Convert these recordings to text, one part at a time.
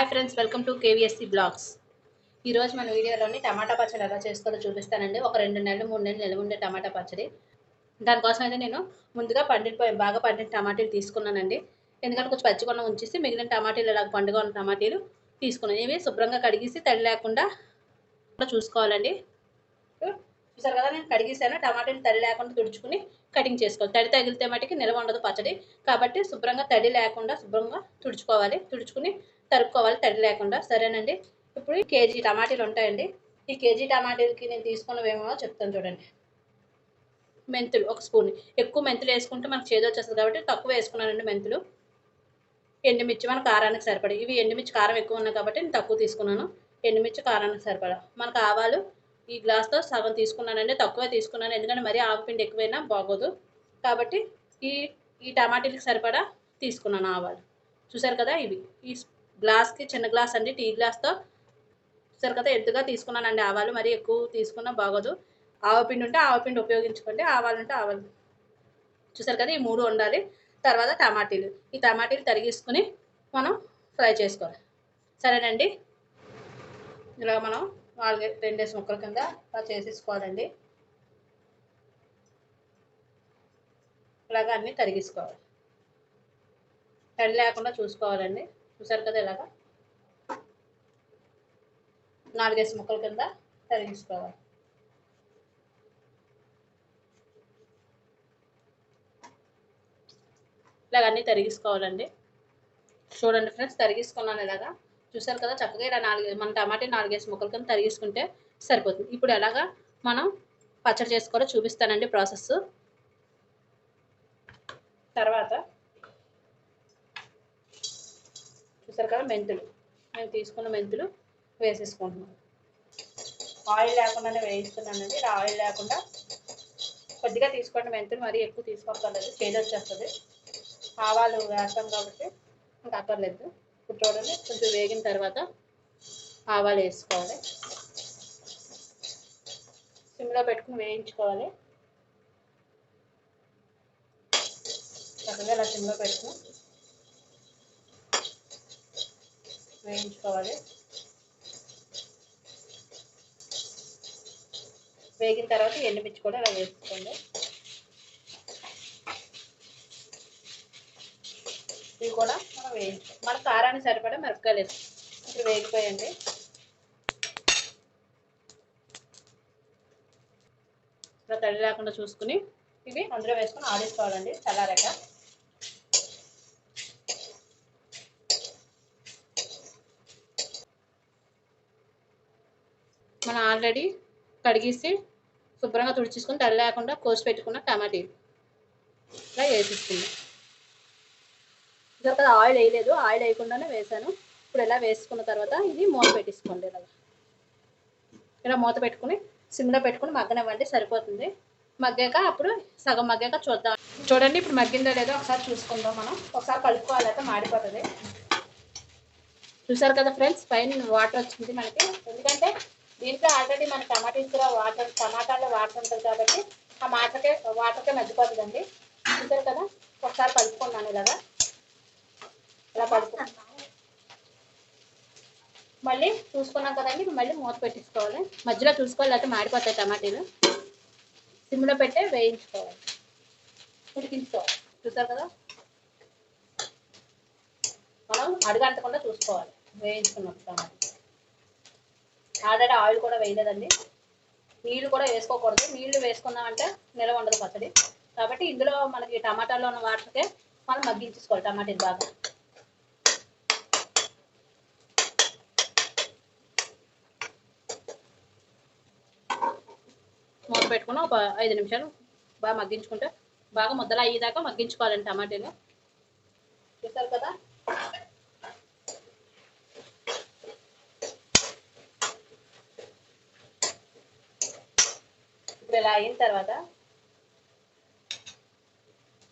Hi friends welcome to KVSC blogs ఈరోజు మన వీడియోలోని టమాటా పచ్చడి ఎలా చేసుకోవాలో చూపిస్తానండి. ఒక రెండు నెలలు మూడు నెలలు నిల్వ ఉండే టమాటా పచ్చడి. దానికోసం అయితే నేను ముందుగా పండిపోయి బాగా పండిన టమాటీలు తీసుకున్నానండి. ఎందుకంటే కొంచెం పచ్చికొన్న ఉంచేసి మిగిలిన టమాటీలు ఇలా పండుగ ఉన్న టమాటీలు తీసుకున్నాను. ఇవి శుభ్రంగా కడిగేసి తడి లేకుండా చూసుకోవాలండి. చూసారు కదా నేను కడిగేసాను. టమాటాలు తడి లేకుండా తుడుచుకుని కటింగ్ చేసుకోవాలి. తడి తగిలితే మటుకి నిల్వ ఉండదు పచ్చడి. కాబట్టి శుభ్రంగా తడి లేకుండా శుభ్రంగా తుడుచుకోవాలి. తుడుచుకుని తరుక్కోవాలి తడి లేకుండా. సరేనండి? ఇప్పుడు కేజీ టమాటీలు ఉంటాయండి. ఈ కేజీ టమాటీలకి నేను తీసుకున్నవేమో చెప్తాను చూడండి. మెంతులు ఒక స్పూన్. ఎక్కువ మెంతులు వేసుకుంటే మనకు చేదు వచ్చేస్తుంది కాబట్టి తక్కువ వేసుకున్నానండి మెంతులు. ఎండుమిర్చి మన కారానికి సరిపడా. ఇవి ఎండుమిర్చి కారం ఎక్కువ ఉన్నాయి కాబట్టి నేను తక్కువ తీసుకున్నాను. ఎండుమిర్చి కారానికి సరిపడా. మనకు ఆవాలు ఈ గ్లాస్తో సగం తీసుకున్నానండి. తక్కువే తీసుకున్నాను. ఎందుకంటే మరీ ఆవుపిండి ఎక్కువైనా బాగోదు. కాబట్టి ఈ ఈ టమాటీలకి సరిపడా తీసుకున్నాను ఆవాలు. చూసారు కదా ఇవి. ఈ గ్లాస్కి చిన్న గ్లాస్ అండి. టీ గ్లాస్తో చూసారు కదా ఎద్దుగా తీసుకున్నానండి ఆవాలు. మరి ఎక్కువ తీసుకున్నా బాగోదు. ఆవపిండి ఉంటే ఆవపిండి ఉపయోగించుకోండి. ఆవాలు ఉంటే ఆవాలు చూసారు కదా ఈ మూడు ఉండాలి తర్వాత టమాటీలు. ఈ టమాటీలు తరిగేసుకుని మనం ఫ్రై చేసుకోవాలి. సరేనండి? ఇలా మనం నాలుగు రెండేసి ముక్కల కింద అలా చేసేసుకోవాలండి. ఇలాగ అన్నీ తరిగేసుకోవాలి. తడి లేకుండా చూసుకోవాలండి. చూసారు కదా ఇలాగా? నాలుగేసి ముక్కల కింద తరిగించుకోవాలి. ఇలాగ అన్నీ తరిగించుకోవాలండి చూడండి ఫ్రెండ్స్ తరిగించుకున్నాను ఇలాగా. చూసారు కదా చక్కగా ఇలా నాలుగు మన టమాటా నాలుగేసి ముక్కల కింద తరిగించుకుంటే సరిపోతుంది. ఇప్పుడు ఎలాగా మనం పచ్చడి చేసుకోవాలో చూపిస్తానండి ప్రాసెస్ తర్వాత చూసారు కదా మెంతులు. నేను తీసుకున్న మెంతులు వేసేసుకుంటున్నాను ఆయిల్ లేకుండానే వేయిస్తున్నానండి. ఆయిల్ లేకుండా కొద్దిగా తీసుకోండి మెంతులు మరీ ఎక్కువ తీసుకోకర్లేదు. చేదు వచ్చేస్తుంది. ఆవాలు వేస్తాం కాబట్టి ఇంకా అక్కర్లేదు. ఇప్పుడు చూడండి కొంచెం వేగిన తర్వాత ఆవాలు వేసుకోవాలి. సిమ్లో పెట్టుకుని వేయించుకోవాలి. చక్కగా ఇలా సిమ్లో పెట్టుకుని వేయించుకోవాలి వేగిన తర్వాత ఎండుమిర్చి కూడా ఇలా వేసుకోండి. ఇవి కూడా మనం వేయించు మన కారానికి సరిపడా మిరపకాయలు ఇప్పుడు వేగిపోయండి. ఇలా తడి లేకుండా చూసుకుని ఇవి అందులో వేసుకొని ఆడించుకోవాలండి చల్లారాక. మనం ఆల్రెడీ కడిగేసి శుభ్రంగా తుడిచేసుకుని తడి లేకుండా కోసి పెట్టుకున్న టమాటీ. ఇలా వేసేసుకుందాం ఇదొక ఆయిల్ వేయలేదు ఆయిల్ వేయకుండానే వేసాను. ఇప్పుడు ఇలా వేసుకున్న తర్వాత ఇది మూత పెట్టేసుకోండి ఇలా. ఇలా మూత పెట్టుకుని సిమ్లో పెట్టుకుని మగ్గనివ్వండి సరిపోతుంది. మగ్గాక అప్పుడు సగం మగ్గాక చూద్దాం. చూడండి ఇప్పుడు మగ్గిందో లేదో ఒకసారి చూసుకుందాం మనం. ఒకసారి కలుపుకోవాలి అయితే మాడిపోతుంది. చూసారు కదా ఫ్రెండ్స్ పైన వాటర్ వచ్చింది మనకి. ఎందుకంటే దీంట్లో ఆల్రెడీ మన టమాటీస్లో వాటర్ టమాటాలో వాటర్ ఉంటుంది కాబట్టి ఆ మాటకే వాటర్కే మగ్గిపోతుందండి చూసారు కదా? ఒకసారి కలుపుకున్నాను ఇలాగా. ఇలా కలుపుకున్నాను మళ్ళీ చూసుకున్నాం కదండి మళ్ళీ మూత పెట్టించుకోవాలి మధ్యలో చూసుకోవాలి లేకపోతే మాడిపోతాయి టమాటీలు. సిమ్లో పెట్టే వేయించుకోవాలి. ఉడికించుకోవాలి. చూసారు కదా? మనం అడుగంటకుండా చూసుకోవాలి. వేయించుకున్నప్పుడు టమాటా ఆల్రెడీ ఆయిల్ కూడా వేయలేదండి. నీళ్ళు కూడా వేసుకోకూడదు. నీళ్ళు వేసుకున్నామంటే నిలవ ఉండదు పచ్చడి. కాబట్టి ఇందులో మనకి టమాటాలో ఉన్న వాటర్కే మనం మగ్గించుకోవాలి టమాటాలు బాగా. మూత పెట్టుకుని ఒక ఐదు నిమిషాలు బాగా మగ్గించుకుంటే బాగా ముద్దలు అయ్యేదాకా మగ్గించుకోవాలండి టమాటాలు చూసారు కదా ఇప్పుడు ఇలా అయిన తర్వాత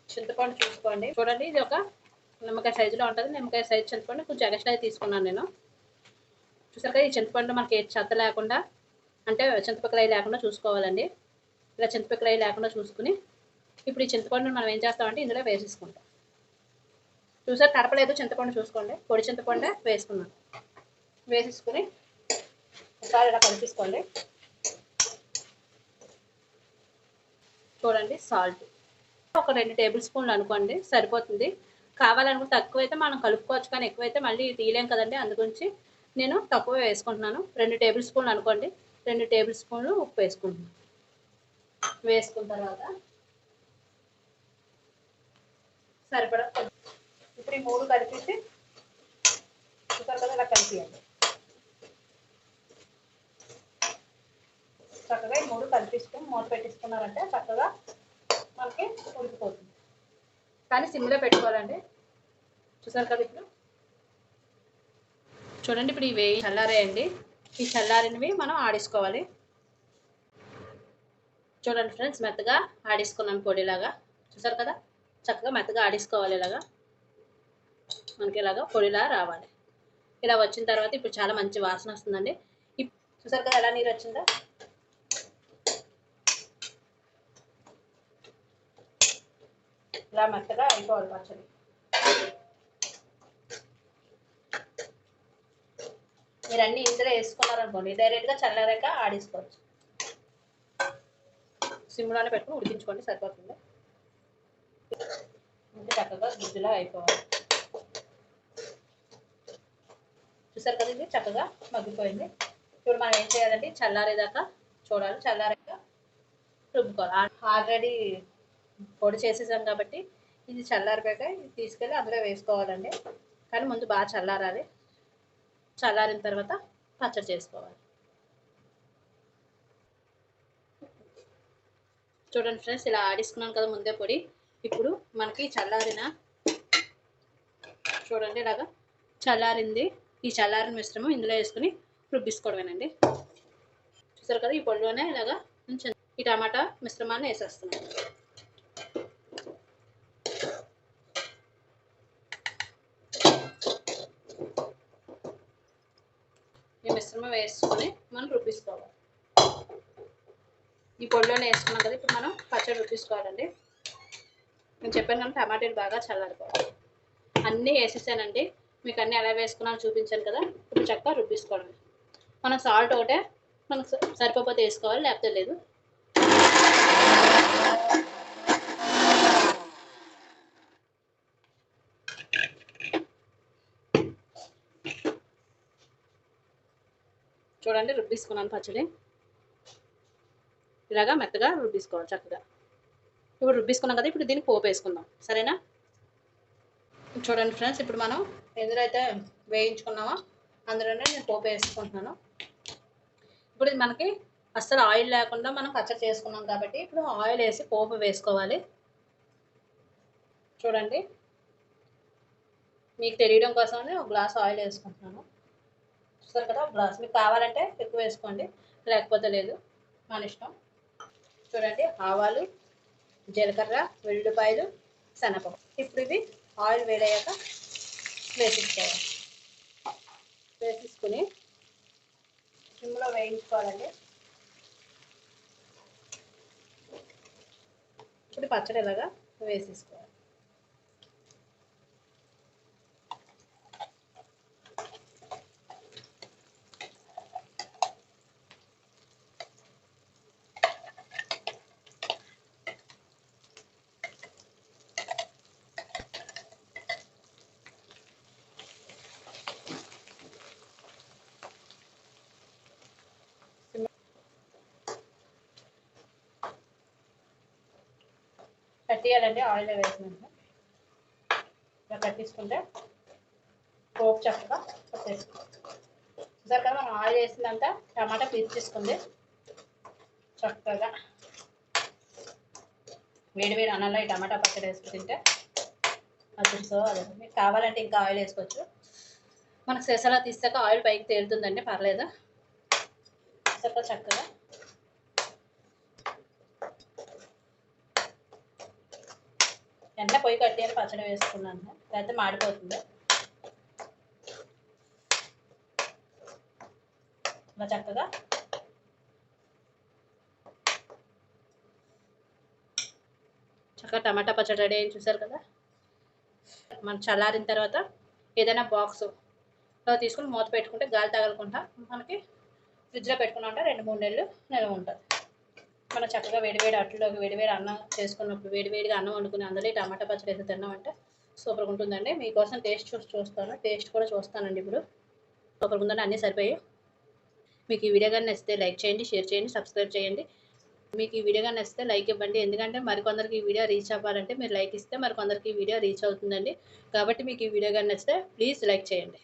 చింతపండు చూసుకోండి. చూడండి ఇది ఒక నిమ్మకాయ సైజులో ఉంటుంది. నిమ్మకాయ సైజు చింతపండు కొంచెం ఎక్స్ట్రా తీసుకున్నాను నేను. చూసారు కదా ఈ చింతపండు మనకి చెత్త లేకుండా అంటే చింతపక్కరాయి లేకుండా చూసుకోవాలండి. ఇలా చింతపక్కరాయి లేకుండా చూసుకుని ఇప్పుడు ఈ చింతపండును మనం ఏం చేస్తామంటే ఇందులో వేసేసుకుంటాం. చూసారు తడపలేదు చింతపండు చూసుకోండి. పొడి చింతపండు వేసుకున్నాను. వేసేసుకుని ఒకసారి ఇలా కలిపేసుకోండి. చూడండి సాల్ట్ ఒక రెండు టేబుల్ స్పూన్లు అనుకోండి సరిపోతుంది. కావాలనుకుంటే తక్కువ అయితే మనం కలుపుకోవచ్చు కానీ ఎక్కువైతే మళ్ళీ తీయలేం కదండి. అందుగురించి నేను తక్కువ వేసుకుంటున్నాను. రెండు టేబుల్ స్పూన్లు అనుకోండి రెండు టేబుల్ స్పూన్లు ఉప్పు వేసుకుంటున్నాను. వేసుకున్న తర్వాత సరిపడా ఇప్పుడు ఈ మూడు కలిపి ఇలా కలిపియండి. చక్కగా ఈ మూడు కలిపిస్తూ మూత పెట్టిస్తున్నారంటే చక్కగా మనకి ఉడికిపోతుంది. కానీ సిమ్లో పెట్టుకోవాలండి. చూసారు కదా ఇప్పుడు? చూడండి ఇప్పుడు ఇవి చల్లారేయండి. ఈ చల్లారినవి మనం ఆడేసుకోవాలి. చూడండి ఫ్రెండ్స్ మెత్తగా ఆడేసుకున్నాను పొడిలాగా చూసారు కదా? చక్కగా మెత్తగా ఆడేసుకోవాలి ఇలాగా. మనకి ఇలాగా పొడిలా రావాలి. ఇలా వచ్చిన తర్వాత ఇప్పుడు చాలా మంచి వాసన వస్తుందండి. ఇప్- చూసారు కదా ఎలా నీరు వచ్చిందో? ఇలా మెత్తగా అయిపోవాలి పచ్చడి. మీరు అన్ని ఇందులో వేసుకున్నారనుకోండి డైరెక్ట్గా చల్లారాక ఆడేసుకోవచ్చు. సిమ్లోనే పెట్టుకుని ఉడికించుకోండి సరిపోతుంది. ఇంకా చక్కగా గుజ్జులా అయిపోవాలి. చూసారు కదా ఇది? చక్కగా మగ్గిపోయింది. ఇప్పుడు మనం ఏం చేయాలంటే చల్లారేదాకా చూడాలి. చల్లారాక రుబ్బుకోవాలి. ఆల్రెడీ పొడి చేసేసాం కాబట్టి ఇది చల్లారిపోయాక ఇది తీసుకెళ్ళి అందులో వేసుకోవాలండి. కానీ ముందు బాగా చల్లారాలి. చల్లారిన తర్వాత పచ్చడి చేసుకోవాలి. చూడండి ఫ్రెండ్స్ ఇలా ఆడిస్తున్నాను కదా ముందే పొడి. ఇప్పుడు మనకి చల్లారిన చూడండి ఇలాగా చల్లారింది. ఈ చల్లారిన మిశ్రమం ఇందులో వేసుకుని రుబ్బిసుకోవడమేనండి. చూసారు కదా ఈ పొడిలోనే ఇలాగా ఈ టమాటా మిశ్రమాన్ని వేసేస్తున్నాను మిశ్రమం వేసుకొని మనం రుబ్బిసుకోవాలి. ఈ పొడిలోనే వేసుకున్నాం కదా ఇప్పుడు మనం పచ్చడి రుబ్బిసుకోవాలండి. నేను చెప్పాను కానీ టమాటాలు బాగా చల్లారిపోవాలి. అన్నీ వేసేసానండి. మీకు అన్నీ ఎలా వేసుకున్నాను చూపించాను కదా ఇప్పుడు చక్కగా రుబ్బిసుకోవడమే మనం సాల్ట్ ఒకటే మనకు సరిపోతే వేసుకోవాలి లేకపోతే లేదు. చూడండి రుబ్బిసుకున్నాను పచ్చడి. ఇలాగా మెత్తగా రుబ్బిసుకోవాలి చక్కగా. ఇప్పుడు రుబ్బిసుకున్నాం కదా ఇప్పుడు దీనికి పోపు వేసుకుందాం. సరేనా? చూడండి ఫ్రెండ్స్ ఇప్పుడు మనం ఎందులో అయితే వేయించుకున్నామో అందులోనే నేను పోపు వేసుకుంటున్నాను. ఇప్పుడు ఇది మనకి అస్సలు ఆయిల్ లేకుండా మనం పచ్చడి చేసుకున్నాం కాబట్టి ఇప్పుడు ఆయిల్ వేసి పోపు వేసుకోవాలి. చూడండి. మీకు తెలియడం కోసమని ఒక గ్లాస్ ఆయిల్ వేసుకుంటున్నాను. చూస్తారు కదా ఒక మీకు కావాలంటే ఎక్కువ వేసుకోండి లేకపోతే లేదు. మన ఇష్టం. చూడండి ఆవాలు జీలకర్ర వెల్లుల్లిపాయలు శనగపప్పు. ఇప్పుడు ఇవి ఆయిల్ వేడయ్యాక వేసేసుకోవాలి. వేసేసుకుని సిమ్లో వేయించుకోవాలండి. ఇప్పుడు పచ్చడి ఇలాగా వేసేసుకోవాలి. కట్టేయాలండి ఆయిల్ వేసినాక ఇలా కట్టించుకుంటే పోపు చక్కగా పట్టేసుకోవాలి చూసారు కదా మనం ఆయిల్ వేసిందంతా టమాటా పీల్చేసుకుంది చక్కగా వేడి వేడి అన్నంలో ఈ టమాటా పచ్చడి వేసుకు తింటే అది సో అదే మీకు కావాలంటే ఇంకా ఆయిల్ వేసుకోవచ్చు. మనకు సెసలా తీసాక ఆయిల్ పైకి తేలుతుందండి పర్లేదు? చక్కగా చక్కగా ఎండ పొయ్యి కట్టేయాలి పచ్చడి వేసుకున్నాను. లేకపోతే మాడిపోతుంది. ఇలా చక్కగా చక్కగా టమాటా పచ్చడి రెడీ అయింది చూసారు కదా? మనం చల్లారిన తర్వాత ఏదైనా బాక్స్ తీసుకుని మూత పెట్టుకుంటే గాలి తగలకుండా మనకి ఫ్రిడ్జ్లో పెట్టుకున్నా ఉంటే రెండు మూడు నెలలు నిల్వ ఉంటుంది. మనం చక్కగా వేడివేడి అట్లలోకి వేడివేడి అన్నం చేసుకున్నప్పుడు వేడివేడిగా అన్నం వండుకుని అందులో టమాటా పచ్చడి అయితే తిన్నామంటే సూపర్గా ఉంటుందండి. మీకోసం టేస్ట్ చూసి చూస్తాను. టేస్ట్ కూడా చూస్తానండి ఇప్పుడు. సూపర్గా ఉందండి అన్నీ సరిపోయి. మీకు ఈ వీడియో కానీ నచ్చితే లైక్ చేయండి షేర్ చేయండి సబ్స్క్రైబ్ చేయండి. మీకు ఈ వీడియో కానీ నచ్చితే లైక్ ఇవ్వండి. ఎందుకంటే మరికొందరికి ఈ వీడియో రీచ్ అవ్వాలంటే మీరు లైక్ ఇస్తే మరికొందరికి ఈ వీడియో రీచ్ అవుతుందండి. కాబట్టి మీకు ఈ వీడియో కానీ నచ్చితే ప్లీజ్ లైక్ చేయండి.